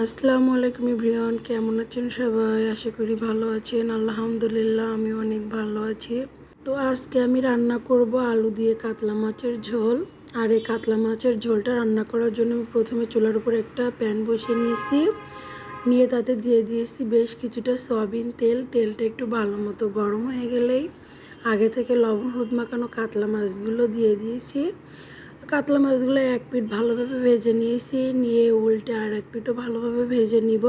আসসালামু আলাইকুম ইব্রিয়ান কেমন আছেন সবাই? আশা করি ভালো আছেন। আলহামদুলিল্লাহ আমি অনেক ভালো আছি। তো আজকে আমি রান্না করব আলু দিয়ে কাতলা মাছের ঝোল। আর এই কাতলা মাছের ঝোলটা রান্না করার জন্য আমি প্রথমে চুলার উপর একটা প্যান বসিয়ে নিয়েছি। নিয়ে তাতে দিয়ে দিয়েছি বেশ কিছুটা সয়াবিন তেল। তেলটা একটু ভালো মতো গরম হয়ে গেলেই আগে থেকে লবণ, হলুদ মাখানো কাতলা মাছগুলো দিয়ে দিয়েছি। কাতলা মাছগুলো এক পিঠ ভালোভাবে ভেজে নিয়েছি, নিয়ে উল্টে আর এক পিঠও ভালোভাবে ভেজে নিব।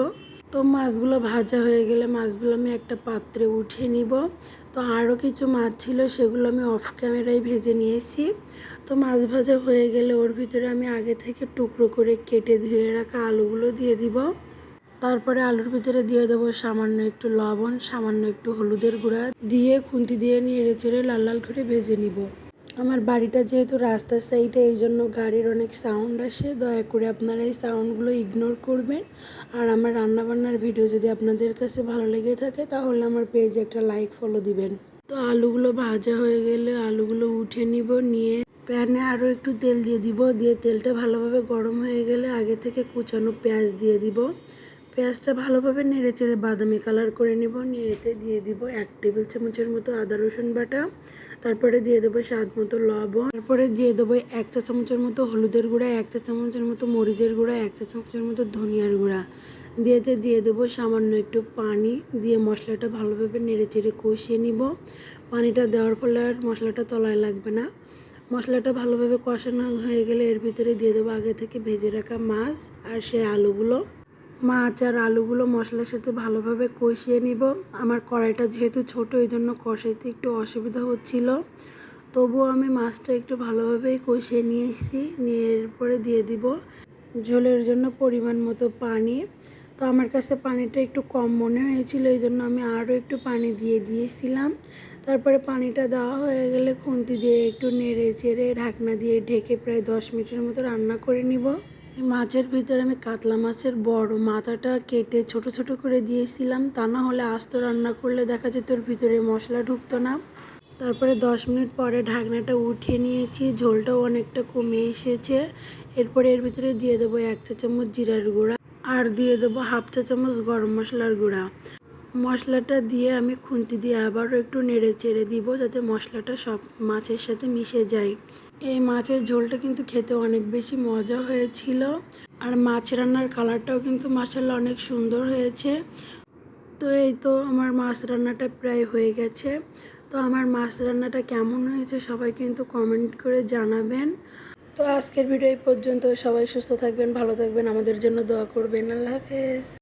তো মাছগুলো ভাজা হয়ে গেলে মাছগুলো আমি একটা পাত্রে উঠিয়ে নিব। তো আরও কিছু মাছ ছিল সেগুলো আমি অফ ক্যামেরায় ভেজে নিয়েছি। তো মাছ ভাজা হয়ে গেলে ওর ভিতরে আমি আগে থেকে টুকরো করে কেটে ধুয়ে রাখা আলুগুলো দিয়ে দিব। তারপরে আলুর ভিতরে দিয়ে দেবো সামান্য একটু লবণ, সামান্য একটু হলুদের গুঁড়া দিয়ে খুন্তি দিয়ে নেড়ে চেড়ে লাল লাল করে ভেজে নিব। আমার বাড়িটা যেহেতু রাস্তার সাইডে এই জন্য গাড়ির অনেক সাউন্ড আসে। দয়া করে আপনারা এই সাউন্ডগুলো ইগনোর করবেন। আর আমার রান্নাবান্নার ভিডিও যদি আপনাদের কাছে ভালো লেগে থাকে, তাহলে আমার পেজে একটা লাইক ফলো দিবেন। তো আলুগুলো ভাজা হয়ে গেলে আলুগুলো উঠে নিব, নিয়ে প্যানে আরও একটু তেল দিয়ে দিব। দিয়ে তেলটা ভালোভাবে গরম হয়ে গেলে আগে থেকে কুচানো পেঁয়াজ দিয়ে দিব। পেঁয়াজটা ভালোভাবে নেড়ে চেড়ে বাদামি কালার করে নিব। নিয়ে এতে দিয়ে দিব এক টেবিল চামচের মতো আদা, রসুন বাটা। তারপরে দিয়ে দেবো স্বাদ মতো লবণ। তারপরে দিয়ে দেবো এক চা চামচের মতো হলুদের গুঁড়া, এক চা চামচের মতো মরিচের গুঁড়া, এক চা চামচের মতো ধনিয়ার গুঁড়া। দিয়েতে দিয়ে দেবো সামান্য একটু পানি। দিয়ে মশলাটা ভালোভাবে নেড়ে চেড়ে কষিয়ে নিব। পানিটা দেওয়ার ফলে আর মশলাটা তলায় লাগবে না। মশলাটা ভালোভাবে কষানো হয়ে গেলে এর ভিতরে দিয়ে দেবো আগে থেকে ভেজে রাখা মাছ আর সেই আলুগুলো। মাছ আর আলুগুলো মশলার সাথে ভালোভাবে কষিয়ে নিব। আমার কড়াইটা যেহেতু ছোট এই জন্য কষাইতে একটু অসুবিধা হচ্ছিল। তবুও আমি মাছটা একটু ভালোভাবেই কষিয়ে নিয়েছি, নিয়ে এরপরে দিয়ে দিব ঝোলের জন্য পরিমাণ মতো পানি। তো আমার কাছে পানিটা একটু কম মনে হয়েছিল এই জন্য আমি আরও একটু পানি দিয়ে দিয়েছিলাম। তারপরে পানিটা দেওয়া হয়ে গেলে খুন্তি দিয়ে একটু নেড়ে চেড়ে ঢাকনা দিয়ে ঢেকে প্রায় দশ মিনিটের মতো রান্না করে নিব। মাছের ভিতরে আমি কাতলা মাছের বড় মাথাটা কেটে ছোট ছোট করে দিয়েছিলাম। তা না হলে আস্ত রান্না করলে দেখা যেত ওর ভিতরে মশলা ঢুকতো না। তারপরে দশ মিনিট পরে ঢাকনাটা উঠিয়ে নিয়েছি। ঝোলটাও অনেকটা কমে এসেছে। এরপরে এর ভিতরে দিয়ে দেবো এক চা চামচ জিরার গুঁড়া আর দিয়ে দেবো হাফ চা চামচ গরম মশলার গুঁড়া। মশলাটা দিয়ে আমি খুন্তি দিয়ে আবারও একটু নেড়ে চেড়ে দিব যাতে মশলাটা সব মাছের সাথে মিশে যায়। এই মাছের ঝোলটা কিন্তু খেতে অনেক বেশি মজা হয়েছিল। আর মাছ রান্নার কালারটাও কিন্তু মাসাল্লা অনেক সুন্দর হয়েছে। তো এই তো আমার মাছ রান্নাটা প্রায় হয়ে গেছে। তো আমার মাছ রান্নাটা কেমন হয়েছে সবাই কিন্তু কমেন্ট করে জানাবেন। তো আজকের ভিডিও এই পর্যন্ত। সবাই সুস্থ থাকবেন, ভালো থাকবেন, আমাদের জন্য দোয়া করবেন। আল্লাহ হাফেজ।